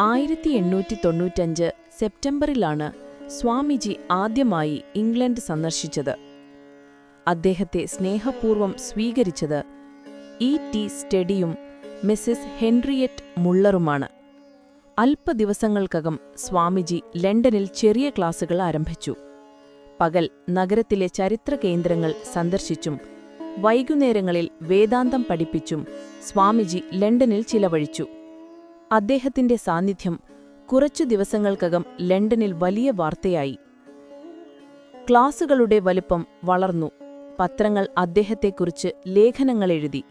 ആയിരത്തി എണ്ണൂറ്റി തൊണ്ണൂറ്റഞ്ച് സെപ്റ്റംബറിലാണ് സ്വാമിജി ആദ്യമായി ഇംഗ്ലണ്ട് സന്ദർശിച്ചത്. അദ്ദേഹത്തെ സ്നേഹപൂർവം സ്വീകരിച്ചത് ഇ. ടി. സ്റ്റഡിയും മിസ്സിസ് ഹെൻറിയറ്റ് മുള്ളറുമാണ്. അല്പദിവസങ്ങൾക്കകം സ്വാമിജി ലണ്ടനിൽ ചെറിയ ക്ലാസുകൾ ആരംഭിച്ചു. പകൽ നഗരത്തിലെ ചരിത്ര കേന്ദ്രങ്ങൾ സന്ദർശിച്ചും വൈകുന്നേരങ്ങളിൽ വേദാന്തം പഠിപ്പിച്ചും സ്വാമിജി ലണ്ടനിൽ ചിലവഴിച്ചു. അദ്ദേഹത്തിന്റെ സാന്നിധ്യം കുറച്ചു ദിവസങ്ങൾക്കകം ലണ്ടനിൽ വലിയ വാർത്തയായി. ക്ലാസുകളുടെ വലിപ്പം വളർന്നു. പത്രങ്ങൾ അദ്ദേഹത്തെക്കുറിച്ച് ലേഖനങ്ങളെഴുതി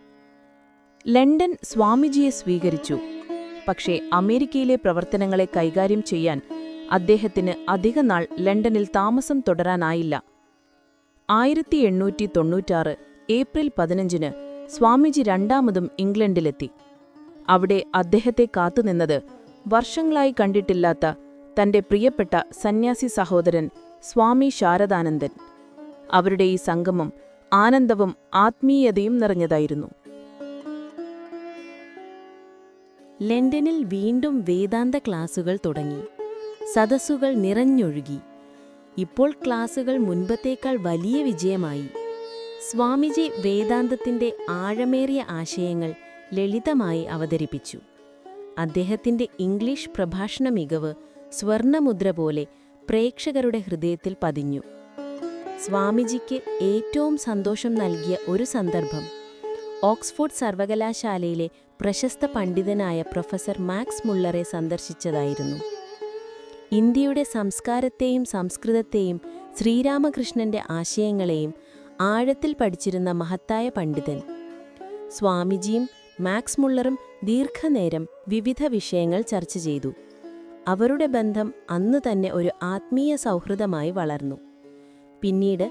ലണ്ടൻ സ്വാമിജിയെ സ്വീകരിച്ചു. പക്ഷേ അമേരിക്കയിലെ പ്രവർത്തനങ്ങളെ കൈകാര്യം ചെയ്യാൻ അദ്ദേഹത്തിന് അധികനാൾ ലണ്ടനിൽ താമസം തുടരാനായില്ല. ആയിരത്തി എണ്ണൂറ്റി തൊണ്ണൂറ്റാറ് ഏപ്രിൽ പതിനഞ്ചിന് സ്വാമിജി രണ്ടാമതും ഇംഗ്ലണ്ടിലെത്തി. അവിടെ അദ്ദേഹത്തെ കാത്തുനിന്നത് വർഷങ്ങളായി കണ്ടിട്ടില്ലാത്ത തന്റെ പ്രിയപ്പെട്ട സന്യാസി സഹോദരൻ സ്വാമി ശാരദാനന്ദൻ. അവരുടെ ഈ സംഗമം ആനന്ദവും ആത്മീയതയും നിറഞ്ഞതായിരുന്നു. ലണ്ടനിൽ വീണ്ടും വേദാന്ത ക്ലാസുകൾ തുടങ്ങി. സദസ്സുകൾ നിറഞ്ഞൊഴുകി. ഇപ്പോൾ ക്ലാസുകൾ മുൻപത്തേക്കാൾ വലിയ വിജയമായി. സ്വാമിജി വേദാന്തത്തിന്റെ ആഴമേറിയ ആശയങ്ങൾ ലളിതമായി അവതരിപ്പിച്ചു. അദ്ദേഹത്തിന്റെ ഇംഗ്ലീഷ് പ്രഭാഷണ മികവ് സ്വർണമുദ്ര പോലെ പ്രേക്ഷകരുടെ ഹൃദയത്തിൽ പതിഞ്ഞു. സ്വാമിജിക്ക് ഏറ്റവും സന്തോഷം നൽകിയ ഒരു സന്ദർഭം. ഓക്സ്ഫോർഡ് സർവകലാശാലയിലെ പ്രശസ്ത പണ്ഡിതനായ പ്രൊഫസർ മാക്സ് മുള്ളറെ സന്ദർശിച്ചതായിരുന്നു. ഇന്ത്യയുടെ സംസ്കാരത്തെയും സംസ്കൃതത്തെയും ശ്രീരാമകൃഷ്ണന്റെ ആശയങ്ങളെയും ആഴത്തിൽ പഠിച്ചിരുന്ന മഹത്തായ പണ്ഡിതൻ. സ്വാമിജിയും മാക്സ് മുള്ളറും ദീർഘനേരം വിവിധ വിഷയങ്ങൾ ചർച്ച ചെയ്തു. അവരുടെ ബന്ധം അന്ന് തന്നെ ഒരു ആത്മീയ സൗഹൃദമായി വളർന്നു. പിന്നീട്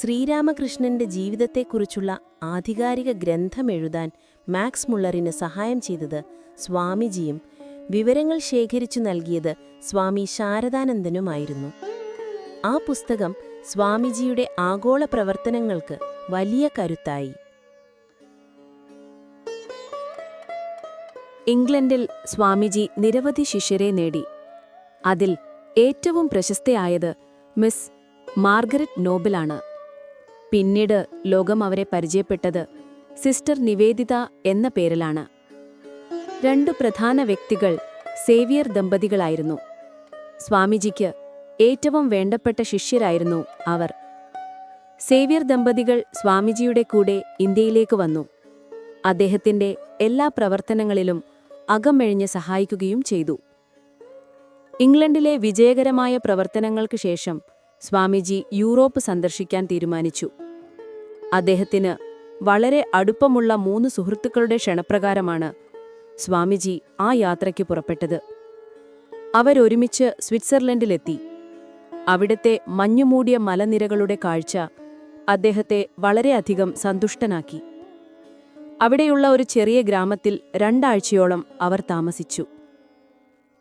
ശ്രീരാമകൃഷ്ണന്റെ ജീവിതത്തെക്കുറിച്ചുള്ള ആധികാരിക ഗ്രന്ഥമെഴുതാൻ മാക്സ് മുള്ളറിന് സഹായം ചെയ്തത് സ്വാമിജിയും വിവരങ്ങൾ ശേഖരിച്ചു നൽകിയത് സ്വാമി ശാരദാനന്ദനുമായിരുന്നു. ആ പുസ്തകം സ്വാമിജിയുടെ ആഗോള പ്രവർത്തനങ്ങൾക്ക് വലിയ കരുത്തായി. ഇംഗ്ലണ്ടിൽ സ്വാമിജി നിരവധി ശിഷ്യരെ നേടി. അതിൽ ഏറ്റവും പ്രശസ്തയായത് മിസ് മാർഗരറ്റ് നോബിലാണ് പിന്നീട് ലോകം അവരെ പരിചയപ്പെട്ടത് സിസ്റ്റർ നിവേദിത എന്ന പേരിലാണ്. രണ്ടു പ്രധാന വ്യക്തികൾ സേവിയർ ദമ്പതികളായിരുന്നു. സ്വാമിജിക്ക് ഏറ്റവും വേണ്ടപ്പെട്ട ശിഷ്യരായിരുന്നു അവർ. സേവ്യർ ദമ്പതികൾ സ്വാമിജിയുടെ കൂടെ ഇന്ത്യയിലേക്ക് വന്നു. അദ്ദേഹത്തിന്റെ എല്ലാ പ്രവർത്തനങ്ങളിലും അകമെഴിഞ്ഞ് സഹായിക്കുകയും ചെയ്തു. ഇംഗ്ലണ്ടിലെ വിജയകരമായ പ്രവർത്തനങ്ങൾക്ക് ശേഷം സ്വാമിജി യൂറോപ്പ് സന്ദർശിക്കാൻ തീരുമാനിച്ചു. അദ്ദേഹത്തിന് വളരെ അടുപ്പമുള്ള മൂന്ന് സുഹൃത്തുക്കളുടെ ക്ഷണപ്രകാരമാണ് സ്വാമിജി ആ യാത്രയ്ക്ക് പുറപ്പെട്ടത്. അവരൊരുമിച്ച് സ്വിറ്റ്സർലൻഡിലെത്തി. അവിടത്തെ മഞ്ഞുമൂടിയ മലനിരകളുടെ കാഴ്ച അദ്ദേഹത്തെ വളരെയധികം സന്തുഷ്ടനാക്കി. അവിടെയുള്ള ഒരു ചെറിയ ഗ്രാമത്തിൽ രണ്ടാഴ്ചയോളം അവർ താമസിച്ചു.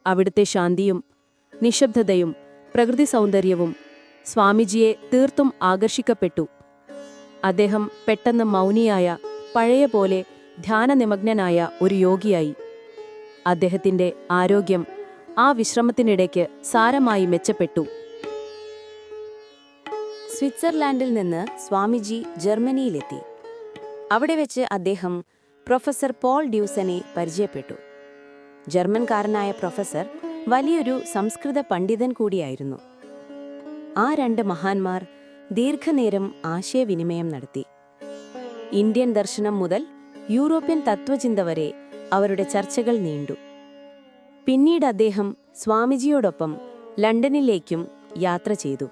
അവിടുത്തെ ശാന്തിയും നിശബ്ദതയും പ്രകൃതി സൗന്ദര്യവും സ്വാമിജിയെ തീർത്തും ആകർഷിക്കപ്പെട്ടു. അദ്ദേഹം പെട്ടെന്ന് മൗനിയായ പഴയ പോലെ ധ്യാനനിമഗ്നനായ ഒരു യോഗിയായി. അദ്ദേഹത്തിന്റെ ആരോഗ്യം ആ വിശ്രമത്തിനിടയ്ക്ക് സാരമായി മെച്ചപ്പെട്ടു. സ്വിറ്റ്സർലാൻഡിൽ നിന്ന് സ്വാമിജി ജർമ്മനിയിലെത്തി. അവിടെ വെച്ച് അദ്ദേഹം പ്രൊഫസർ പോൾ ഡ്യൂസനെ പരിചയപ്പെട്ടു. ജർമ്മൻകാരനായ പ്രൊഫസർ വലിയൊരു സംസ്കൃത പണ്ഡിതൻ കൂടിയായിരുന്നു. ആ രണ്ട് മഹാന്മാർ ദീർഘനേരം ആശയവിനിമയം നടത്തി. ഇന്ത്യൻ ദർശനം മുതൽ യൂറോപ്യൻ തത്വചിന്ത വരെ അവരുടെ ചർച്ചകൾ നീണ്ടു. പിന്നീട് അദ്ദേഹം സ്വാമിജിയോടൊപ്പം ലണ്ടനിലേക്കും യാത്ര ചെയ്തു.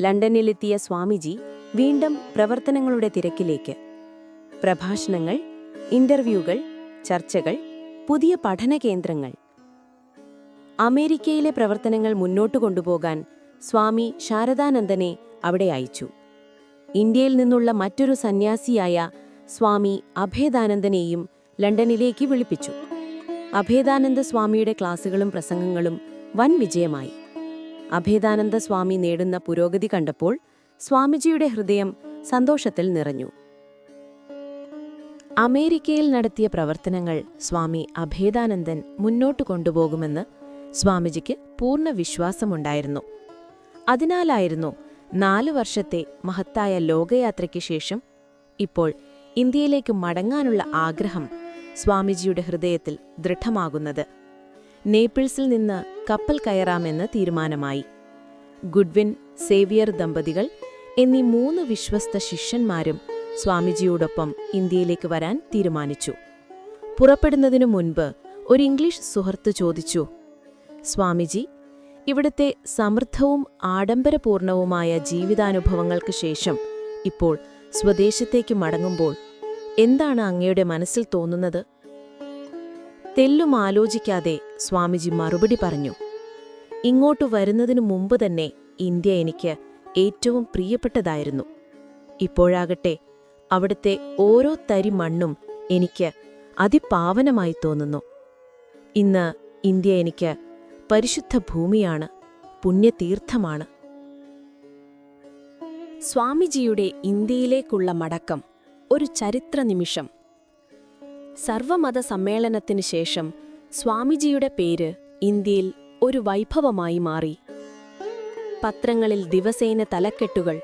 ലണ്ടനിലെത്തിയ സ്വാമിജി വീണ്ടും പ്രവർത്തനങ്ങളുടെ തിരക്കിലേക്ക്. പ്രഭാഷണങ്ങൾ ഇന്റർവ്യൂകൾ ചർച്ചകൾ പുതിയ പഠന കേന്ദ്രങ്ങൾ. അമേരിക്കയിലെ പ്രവർത്തനങ്ങൾ മുന്നോട്ട് കൊണ്ടുപോകാൻ സ്വാമി ശാരദാനന്ദനെ അവിടെ അയച്ചു. ഇന്ത്യയിൽ നിന്നുള്ള മറ്റൊരു സന്യാസിയായ സ്വാമി അഭേദാനന്ദനെയും ലണ്ടനിലേക്ക് വിളിപ്പിച്ചു. അഭേദാനന്ദ സ്വാമിയുടെ ക്ലാസുകളും പ്രസംഗങ്ങളും വൻ വിജയമായി. അഭേദാനന്ദ സ്വാമി നേടുന്ന പുരോഗതി കണ്ടപ്പോൾ സ്വാമിജിയുടെ ഹൃദയം സന്തോഷത്തിൽ നിറഞ്ഞു. അമേരിക്കയിൽ നടത്തിയ പ്രവർത്തനങ്ങൾ സ്വാമി അഭേദാനന്ദൻ മുന്നോട്ടു കൊണ്ടുപോകുമെന്ന് സ്വാമിജിക്ക് പൂർണ വിശ്വാസമുണ്ടായിരുന്നു. അതിനാലായിരുന്നു നാല് വർഷത്തെ മഹത്തായ ലോകയാത്രയ്ക്ക് ശേഷം ഇപ്പോൾ ഇന്ത്യയിലേക്ക് മടങ്ങാനുള്ള ആഗ്രഹം സ്വാമിജിയുടെ ഹൃദയത്തിൽ ദൃഢമാകുന്നത്. നേപ്പിൾസിൽ നിന്ന് കപ്പൽ കയറാമെന്ന് തീരുമാനമായി. ഗുഡ്വിൻ സേവിയർ ദമ്പതികൾ എന്നീ മൂന്ന് വിശ്വസ്ത ശിഷ്യന്മാരും സ്വാമിജിയോടൊപ്പം ഇന്ത്യയിലേക്ക് വരാൻ തീരുമാനിച്ചു. പുറപ്പെടുന്നതിനു മുൻപ് ഒരു ഇംഗ്ലീഷ് സുഹൃത്ത് ചോദിച്ചു സ്വാമിജി ഇവിടുത്തെ സമൃദ്ധവും ആഡംബരപൂർണവുമായ ജീവിതാനുഭവങ്ങൾക്ക് ശേഷം ഇപ്പോൾ സ്വദേശത്തേക്ക് മടങ്ങുമ്പോൾ എന്താണ് അങ്ങയുടെ മനസ്സിൽ തോന്നുന്നത്? തെല്ലും ആലോചിക്കാതെ സ്വാമിജി മറുപടി പറഞ്ഞു ഇങ്ങോട്ടു വരുന്നതിനു മുമ്പ് തന്നെ ഇന്ത്യ എനിക്ക് ഏറ്റവും പ്രിയപ്പെട്ടതായിരുന്നു. ഇപ്പോഴാകട്ടെ അവിടുത്തെ ഓരോ തരി മണ്ണും എനിക്ക് അതിപാവനമായി തോന്നുന്നു. ഇന്ന് ഇന്ത്യ എനിക്ക് പരിശുദ്ധ ഭൂമിയാണ് പുണ്യതീർത്ഥമാണ്. സ്വാമിജിയുടെ ഇന്ത്യയിലേക്കുള്ള മടക്കം ഒരു ചരിത്ര നിമിഷം. സർവമത സമ്മേളനത്തിനു ശേഷം സ്വാമിജിയുടെ പേര് ഇന്ത്യയിൽ ഒരു വൈഭവമായി മാറി. പത്രങ്ങളിൽ ദിവസേന തലക്കെട്ടുകൾ.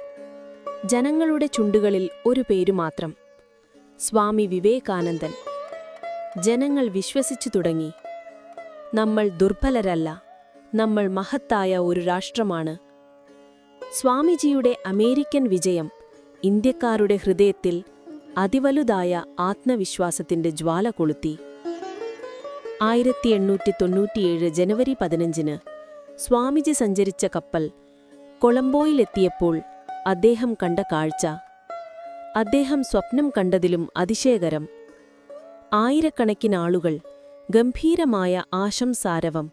ജനങ്ങളുടെ ചുണ്ടുകളിൽ ഒരു പേരു മാത്രം. സ്വാമി വിവേകാനന്ദൻ. ജനങ്ങൾ വിശ്വസിച്ചു തുടങ്ങി. നമ്മൾ ദുർബലരല്ല. നമ്മൾ മഹത്തായ ഒരു രാഷ്ട്രമാണ്. സ്വാമിജിയുടെ അമേരിക്കൻ വിജയം ഇന്ത്യക്കാരുടെ ഹൃദയത്തിൽ അതിവലുതായ ആത്മവിശ്വാസത്തിന്റെ ജ്വാല കൊളുത്തി. ആയിരത്തി എണ്ണൂറ്റി തൊണ്ണൂറ്റിയേഴ് ജനുവരി പതിനഞ്ചിന് സ്വാമിജി സഞ്ചരിച്ച കപ്പൽ കൊളംബോയിലെത്തിയപ്പോൾ അദ്ദേഹം കണ്ട കാഴ്ച. അദ്ദേഹം സ്വപ്നം കണ്ടതിലും അതിശയകരം. ആയിരക്കണക്കിന് ആളുകൾ ഗംഭീരമായ ആശംസാരവം.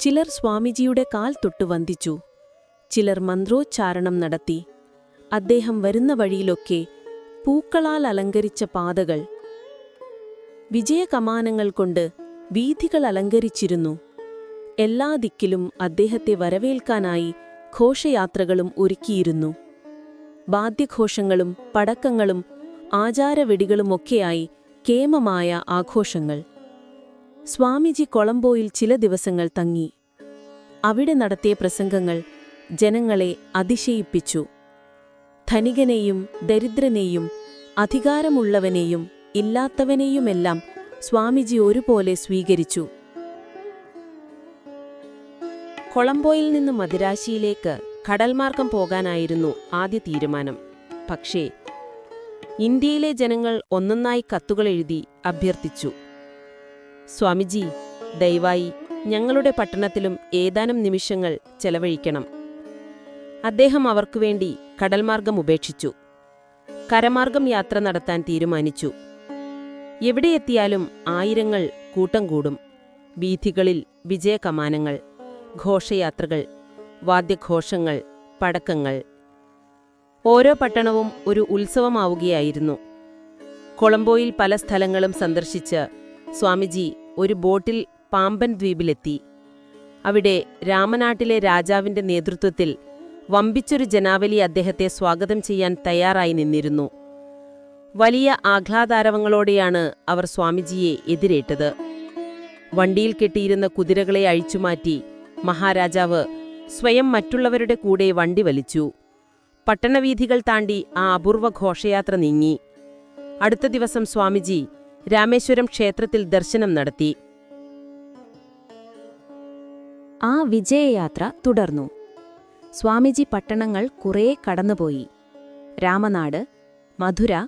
ചിലർ സ്വാമിജിയുടെ കാൽ തൊട്ടു വന്ദിച്ചു. ചിലർ മന്ത്രോച്ചാരണം നടത്തി. അദ്ദേഹം വരുന്ന വഴിയിലൊക്കെ പൂക്കളാൽ അലങ്കരിച്ച പാതകൾ. വിജയകമാനങ്ങൾ കൊണ്ട് വീഥികൾ അലങ്കരിച്ചിരുന്നു. എല്ലാ ദിക്കിലും അദ്ദേഹത്തെ വരവേൽക്കാനായി ഘോഷയാത്രകളും ഒരുക്കിയിരുന്നു. വാദ്യഘോഷങ്ങളും പടക്കങ്ങളും ആചാരവെടികളുമൊക്കെയായി കേമമായ ആഘോഷങ്ങൾ. സ്വാമിജി കൊളംബോയിൽ ചില ദിവസങ്ങൾ തങ്ങി. അവിടെ നടത്തിയ പ്രസംഗങ്ങൾ ജനങ്ങളെ അതിശയിപ്പിച്ചു. ധനികനെയും ദരിദ്രനെയും അധികാരമുള്ളവനെയും ഇല്ലാത്തവനെയുമെല്ലാം സ്വാമിജി ഒരുപോലെ സ്വീകരിച്ചു. കൊളംബോയിൽ നിന്ന് മദിരാശിയിലേക്ക് കടൽമാർഗം പോകാനായിരുന്നു ആദ്യ തീരുമാനം. പക്ഷേ ഇന്ത്യയിലെ ജനങ്ങൾ ഒന്നൊന്നായി കത്തുകൾ എഴുതി അഭ്യർത്ഥിച്ചു. സ്വാമിജി ദയവായി ഞങ്ങളുടെ പട്ടണത്തിലും ഏതാനും നിമിഷങ്ങൾ ചെലവഴിക്കണം. അദ്ദേഹം അവർക്കുവേണ്ടി കടൽമാർഗം ഉപേക്ഷിച്ചു. കരമാർഗം യാത്ര നടത്താൻ തീരുമാനിച്ചു. എവിടെയെത്തിയാലും ആയിരങ്ങൾ കൂട്ടം കൂടും. വീഥികളിൽ വിജയകമാനങ്ങൾ. ഘോഷയാത്രകൾ വാദ്യഘോഷങ്ങൾ പടക്കങ്ങൾ. ഓരോ പട്ടണവും ഒരു ഉത്സവമാവുകയായിരുന്നു. കൊളംബോയിൽ പല സ്ഥലങ്ങളും സന്ദർശിച്ച് സ്വാമിജി ഒരു ബോട്ടിൽ പാമ്പൻ ദ്വീപിലെത്തി. അവിടെ രാമനാട്ടിലെ രാജാവിന്റെ നേതൃത്വത്തിൽ വമ്പിച്ചൊരു ജനാവലി അദ്ദേഹത്തെ സ്വാഗതം ചെയ്യാൻ തയ്യാറായി നിന്നിരുന്നു. വലിയ ആഹ്ലാദാരവങ്ങളോടെയാണ് അവർ സ്വാമിജിയെ എതിരേറ്റത്. വണ്ടിയിൽ കെട്ടിയിരുന്ന കുതിരകളെ അഴിച്ചുമാറ്റി മഹാരാജാവ് സ്വയം മറ്റുള്ളവരുടെ കൂടെ വണ്ടി വലിച്ചു. പട്ടണവീഥികൾ താണ്ടി ആ അപൂർവ ഘോഷയാത്ര നീങ്ങി. അടുത്ത ദിവസം സ്വാമിജി രാമേശ്വരം ക്ഷേത്രത്തിൽ ദർശനം നടത്തി. ആ വിജയയാത്ര തുടർന്നു. സ്വാമിജി പട്ടണങ്ങൾ കുറേ കടന്നുപോയി. രാമനാട് മധുര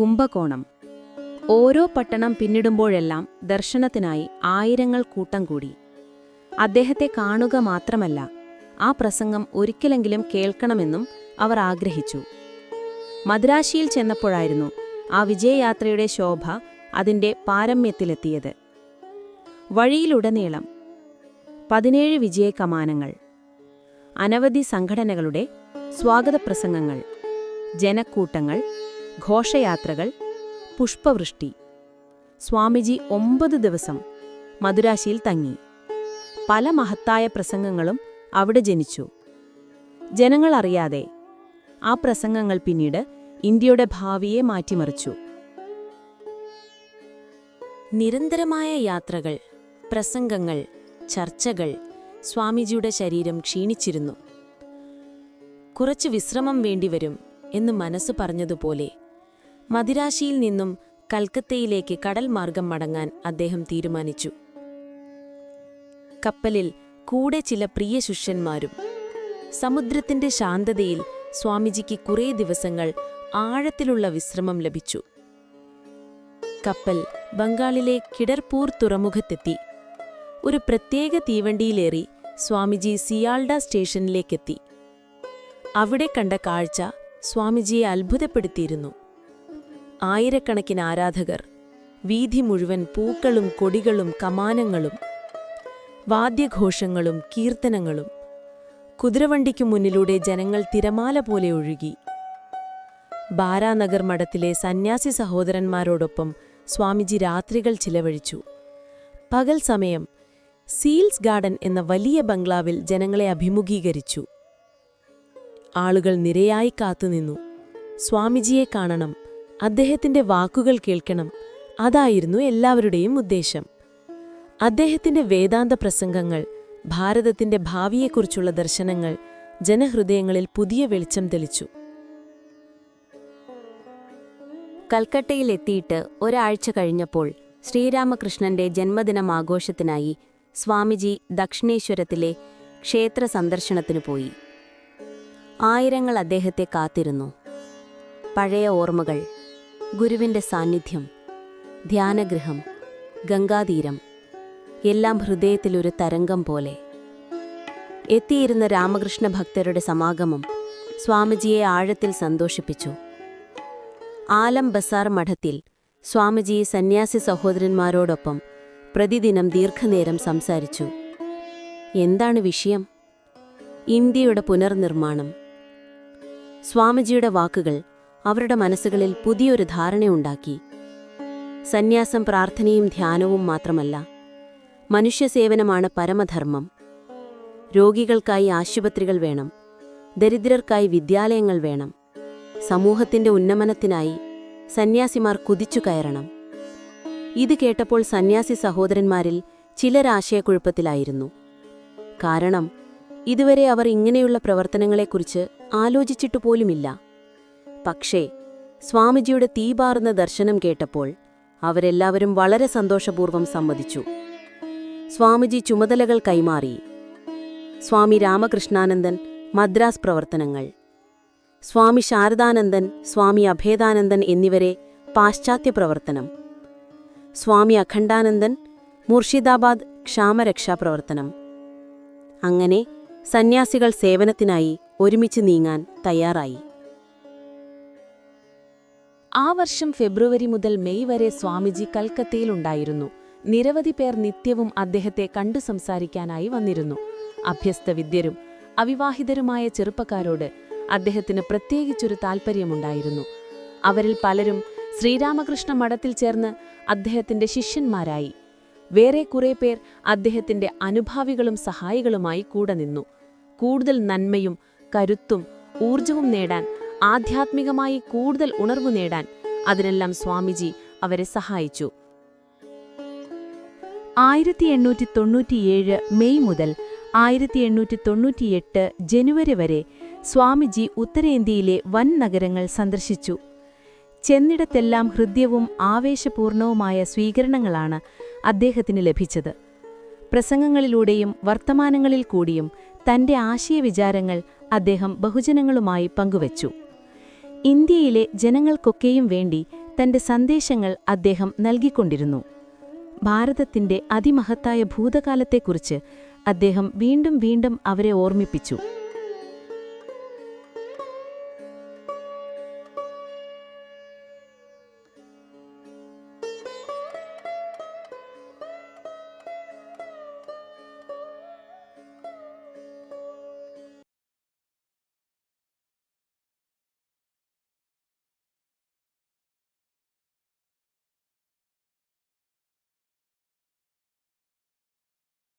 കുംഭകോണം ഓരോ പട്ടണം പിന്നിടുമ്പോഴെല്ലാം ദർശനത്തിനായി ആയിരങ്ങൾ കൂട്ടം കൂടി. അദ്ദേഹത്തെ കാണുക മാത്രമല്ല ആ പ്രസംഗം ഒരിക്കലെങ്കിലും കേൾക്കണമെന്നും അവർ ആഗ്രഹിച്ചു. മദ്രാശിയിൽ ചെന്നപ്പോഴായിരുന്നു ആ വിജയയാത്രയുടെ ശോഭ അതിന്റെ പാരമ്യത്തിലെത്തിയത്. വഴിയിലുടനീളം പതിനേഴ് വിജയ കമാനങ്ങൾ അനവധി സംഘടനകളുടെ സ്വാഗതപ്രസംഗങ്ങൾ ജനക്കൂട്ടങ്ങൾ ഘോഷയാത്രകൾ പുഷ്പവൃഷ്ടി. സ്വാമിജി ഒമ്പത് ദിവസം മദുരാശിയിൽ തങ്ങി. പല മഹത്തായ പ്രസംഗങ്ങളും അവിടെ ജനിച്ചു. ജനങ്ങൾ അറിയാതെ ആ പ്രസംഗങ്ങൾ പിന്നീട് ഇന്ത്യയുടെ ഭാവിയെ മാറ്റിമറിച്ചു. നിരന്തരമായ യാത്രകൾ പ്രസംഗങ്ങൾ ചർച്ചകൾ സ്വാമിജിയുടെ ശരീരം ക്ഷീണിച്ചിരുന്നു. കുറച്ച് വിശ്രമം വേണ്ടിവരും എന്ന് മനസ്സ് പറഞ്ഞതുപോലെ മദിരാശിയിൽ നിന്നും കൽക്കത്തയിലേക്ക് കടൽ മാർഗം മടങ്ങാൻ അദ്ദേഹം തീരുമാനിച്ചു. കപ്പലിൽ കൂടെ ചില പ്രിയ ശിഷ്യന്മാരും. സമുദ്രത്തിന്റെ ശാന്തതയിൽ സ്വാമിജിക്ക് കുറേ ദിവസങ്ങൾ ആഴത്തിലുള്ള വിശ്രമം ലഭിച്ചു. കപ്പൽ ബംഗാളിലെ കിടർപൂർ തുറമുഖത്തെത്തി. ഒരു പ്രത്യേക തീവണ്ടിയിലേറി സ്വാമിജി സിയാൾഡ സ്റ്റേഷനിലേക്കെത്തി. അവിടെ കണ്ട കാഴ്ച സ്വാമിജിയെ അത്ഭുതപ്പെടുത്തിയിരുന്നു. ആയിരക്കണക്കിന് ആരാധകർ വീഥി മുഴുവൻ പൂക്കളും കൊടികളും കമാനങ്ങളും വാദ്യഘോഷങ്ങളും കീർത്തനങ്ങളും കുതിരവണ്ടിക്കു മുന്നിലൂടെ ജനങ്ങൾ തിരമാല പോലെ ഒഴുകി. ബാരാനഗർ മഠത്തിലെ സന്യാസി സഹോദരന്മാരോടൊപ്പം സ്വാമിജി രാത്രികൾ ചിലവഴിച്ചു. പകൽ സമയം സീൽസ് ഗാർഡൻ എന്ന വലിയ ബംഗ്ലാവിൽ ജനങ്ങളെ അഭിമുഖീകരിച്ചു. ആളുകൾ നിരയായി കാത്തുനിന്നു. സ്വാമിജിയെ കാണണം അദ്ദേഹത്തിന്റെ വാക്കുകൾ കേൾക്കണം അതായിരുന്നു എല്ലാവരുടെയും ഉദ്ദേശം. അദ്ദേഹത്തിന്റെ വേദാന്ത പ്രസംഗങ്ങൾ ഭാരതത്തിന്റെ ഭാവിയെക്കുറിച്ചുള്ള ദർശനങ്ങൾ ജനഹൃദയങ്ങളിൽ പുതിയ വെളിച്ചം തെളിച്ചു. കൽക്കട്ടയിലെത്തിയിട്ട് ഒരാഴ്ച കഴിഞ്ഞപ്പോൾ ശ്രീരാമകൃഷ്ണന്റെ ജന്മദിനമാഘോഷത്തിനായി സ്വാമിജി ദക്ഷിണേശ്വരത്തിലെ ക്ഷേത്ര സന്ദർശനത്തിനു പോയി. ആയിരങ്ങൾ അദ്ദേഹത്തെ കാത്തിരുന്നു. പഴയ ഓർമ്മകൾ ഗുരുവിന്റെ സാന്നിധ്യം ധ്യാനഗൃഹം ഗംഗാതീരം എല്ലാം ഹൃദയത്തിലൊരു തരംഗം പോലെ. എത്തിയിരുന്ന രാമകൃഷ്ണ ഭക്തരുടെ സമാഗമം സ്വാമിജിയെ ആഴത്തിൽ സന്തോഷിപ്പിച്ചു. ആലം ബസാർ മഠത്തിൽ സ്വാമിജി സന്യാസി സഹോദരന്മാരോടൊപ്പം പ്രതിദിനം ദീർഘനേരം സംസാരിച്ചു. എന്താണ് വിഷയം? ഇന്ത്യയുടെ പുനർനിർമ്മാണം. സ്വാമിജിയുടെ വാക്കുകൾ അവരുടെ മനസ്സുകളിൽ പുതിയൊരു ധാരണയുണ്ടാക്കി. സന്യാസം പ്രാർത്ഥനയും ധ്യാനവും മാത്രമല്ല മനുഷ്യസേവനമാണ് പരമധർമ്മം. രോഗികൾക്കായി ആശുപത്രികൾ വേണം. ദരിദ്രർക്കായി വിദ്യാലയങ്ങൾ വേണം. സമൂഹത്തിന്റെ ഉന്നമനത്തിനായി സന്യാസിമാർ കുതിച്ചു കയറണം. ഇത് കേട്ടപ്പോൾ സന്യാസി സഹോദരന്മാരിൽ ചിലരാശയക്കുഴപ്പത്തിലായിരുന്നു കാരണം ഇതുവരെ അവർ ഇങ്ങനെയുള്ള പ്രവർത്തനങ്ങളെക്കുറിച്ച് ആലോചിച്ചിട്ടു പോലുമില്ല. പക്ഷേ സ്വാമിജിയുടെ തീപാറുന്ന ദർശനം കേട്ടപ്പോൾ അവരെല്ലാവരും വളരെ സന്തോഷപൂർവം സമ്മതിച്ചു. സ്വാമിജി ചുമതലകൾ കൈമാറി. സ്വാമി രാമകൃഷ്ണാനന്ദൻ മദ്രാസ് പ്രവർത്തനങ്ങൾ. സ്വാമി ശാരദാനന്ദൻ സ്വാമി അഭേദാനന്ദൻ എന്നിവരെ പാശ്ചാത്യ പ്രവർത്തനം. സ്വാമി അഖണ്ഡാനന്ദൻ മുർഷിദാബാദ് ക്ഷാമരക്ഷാ പ്രവർത്തനം. അങ്ങനെ സന്യാസികൾ സേവനത്തിനായി ഒരുമിച്ച് നീങ്ങാൻ തയ്യാറായി. ആ വർഷം ഫെബ്രുവരി മുതൽ മെയ് വരെ സ്വാമിജി കൽക്കത്തയിലുണ്ടായിരുന്നു നിരവധി പേർ നിത്യവും അദ്ദേഹത്തെ കണ്ടു സംസാരിക്കാനായി വന്നിരുന്നു. അഭ്യസ്ത വിദ്യരും അവിവാഹിതരുമായ ചെറുപ്പക്കാരോട് അദ്ദേഹത്തിന് പ്രത്യേകിച്ചൊരു താൽപ്പര്യമുണ്ടായിരുന്നു അവരിൽ പലരും ശ്രീരാമകൃഷ്ണ മഠത്തിൽ ചേർന്ന് അദ്ദേഹത്തിന്റെ ശിഷ്യന്മാരായി. വേറെ കുറെ പേർ അദ്ദേഹത്തിന്റെ അനുഭാവികളും സഹായികളുമായി കൂടെ നിന്നു. കൂടുതൽ നന്മയും കരുത്തും ഊർജവും നേടാൻ ആധ്യാത്മികമായി കൂടുതൽ ഉണർവു നേടാൻ അതിനെല്ലാം സ്വാമിജി അവരെ സഹായിച്ചു. ആയിരത്തി എണ്ണൂറ്റി തൊണ്ണൂറ്റിയേഴ് മെയ് മുതൽ ആയിരത്തി എണ്ണൂറ്റി തൊണ്ണൂറ്റിയെട്ട് ജനുവരി വരെ സ്വാമിജി ഉത്തരേന്ത്യയിലെ വൻ നഗരങ്ങൾ സന്ദർശിച്ചു. ചെന്നിടത്തെല്ലാം ഹൃദ്യവും ആവേശപൂർണവുമായ സ്വീകരണങ്ങളാണ് അദ്ദേഹത്തിന് ലഭിച്ചത്. പ്രസംഗങ്ങളിലൂടെയും വർത്തമാനങ്ങളിൽ കൂടിയും തന്റെ ആശയവിചാരങ്ങൾ അദ്ദേഹം ബഹുജനങ്ങളുമായി പങ്കുവച്ചു. ഇന്ത്യയിലെ ജനങ്ങൾക്കൊക്കെയും വേണ്ടി തന്റെ സന്ദേശങ്ങൾ അദ്ദേഹം നൽകിക്കൊണ്ടിരുന്നു. ഭാരതത്തിന്റെ അതിമഹത്തായ ഭൂതകാലത്തെക്കുറിച്ച് അദ്ദേഹം വീണ്ടും വീണ്ടും അവരെ ഓർമ്മിപ്പിച്ചു.